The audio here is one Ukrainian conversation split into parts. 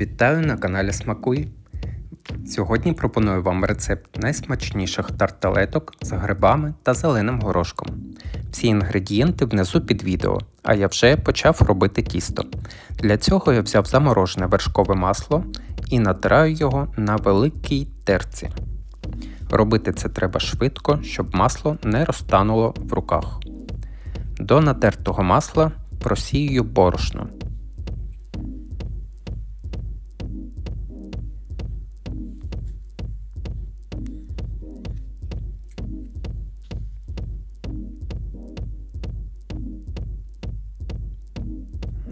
Вітаю на каналі Смакуй. Сьогодні пропоную вам рецепт найсмачніших тарталеток з грибами та зеленим горошком. Всі інгредієнти внизу під відео, а я вже почав робити тісто. Для цього я взяв заморожене вершкове масло і натираю його на великій терці. Робити це треба швидко, щоб масло не розтануло в руках. До натертого масла просію борошно.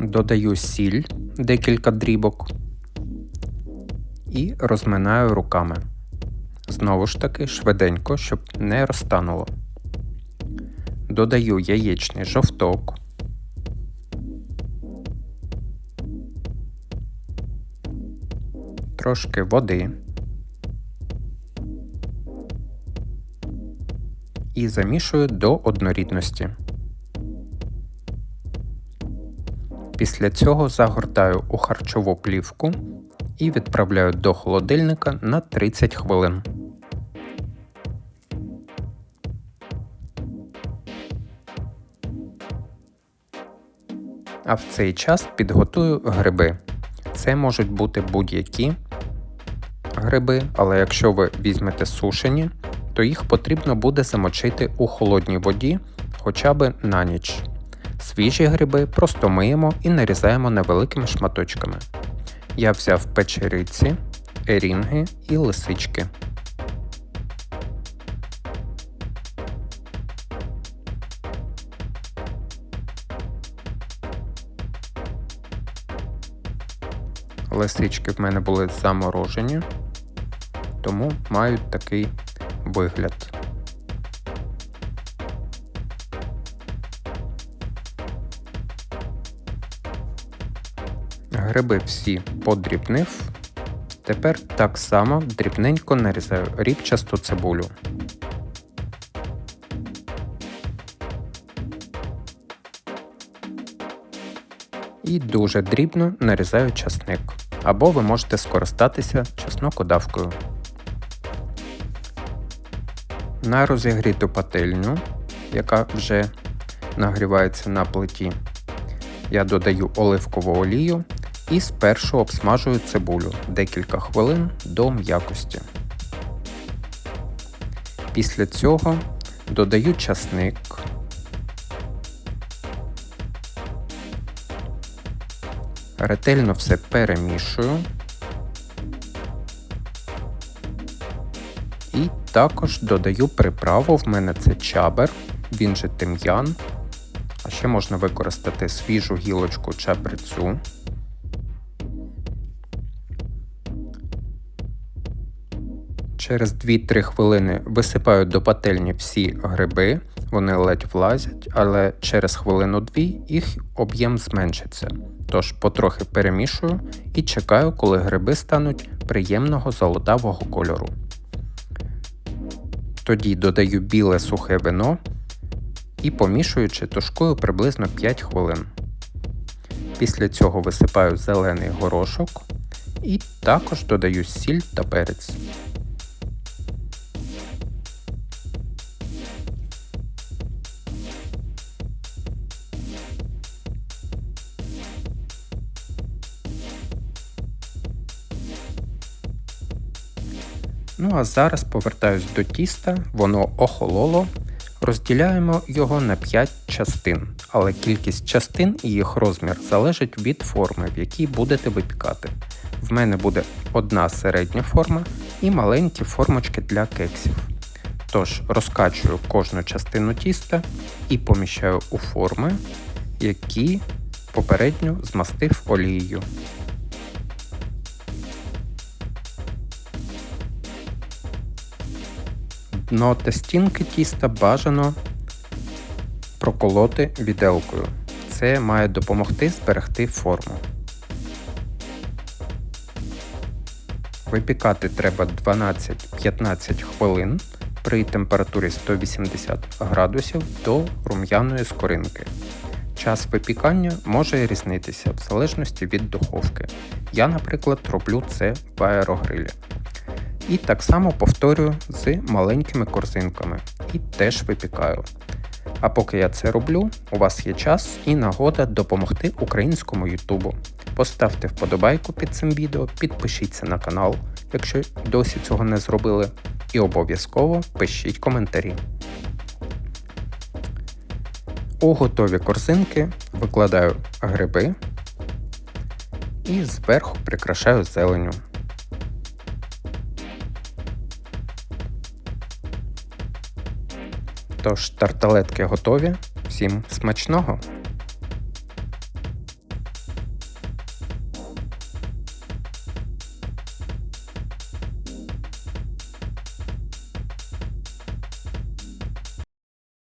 Додаю сіль декілька дрібок і розминаю руками. Знову ж таки швиденько, щоб не розтануло. Додаю яєчний жовток. Трошки води. І замішую до однорідності. Після цього загортаю у харчову плівку і відправляю до холодильника на 30 хвилин. А в цей час підготую гриби. Це можуть бути будь-які гриби, але якщо ви візьмете сушені, то їх потрібно буде замочити у холодній воді хоча б на ніч. Свіжі гриби просто миємо і нарізаємо невеликими шматочками. Я взяв печериці, ерінги і лисички. Лисички в мене були заморожені, тому мають такий вигляд. Гриби всі подрібнив. Тепер так само дрібненько нарізаю рібчасту цибулю. І дуже дрібно нарізаю часник. Або ви можете скористатися чеснокодавкою. На розігріту пательню, яка вже нагрівається на плиті, я додаю оливкову олію і спершу обсмажую цибулю декілька хвилин до м'якості. Після цього додаю часник. Ретельно все перемішую. І також додаю приправу, в мене це чабер, він же тим'ян. А ще можна використати свіжу гілочку чабрецю. Через 2-3 хвилини висипаю до пательні всі гриби, вони ледь влазять, але через хвилину-дві їх об'єм зменшиться. Тож потрохи перемішую і чекаю, коли гриби стануть приємного золотавого кольору. Тоді додаю біле сухе вино і помішуючи тушкую приблизно 5 хвилин. Після цього висипаю зелений горошок і також додаю сіль та перець. Ну а зараз повертаюсь до тіста, воно охололо. Розділяємо його на 5 частин, але кількість частин і їх розмір залежить від форми, в якій будете випікати. В мене буде одна середня форма і маленькі формочки для кексів. Тож розкачую кожну частину тіста і поміщаю у форми, які попередньо змастив олією. Дно та стінки тіста бажано проколоти віделкою. Це має допомогти зберегти форму. Випікати треба 12-15 хвилин при температурі 180 градусів до рум'яної скоринки. Час випікання може різнитися в залежності від духовки. Я, наприклад, роблю це в аерогрилі. І так само повторюю з маленькими корзинками і теж випікаю. А поки я це роблю, у вас є час і нагода допомогти українському Ютубу. Поставте вподобайку під цим відео, підпишіться на канал, якщо досі цього не зробили, і обов'язково пишіть коментарі. У готові корзинки викладаю гриби і зверху прикрашаю зеленю. Тож тарталетки готові. Всім смачного!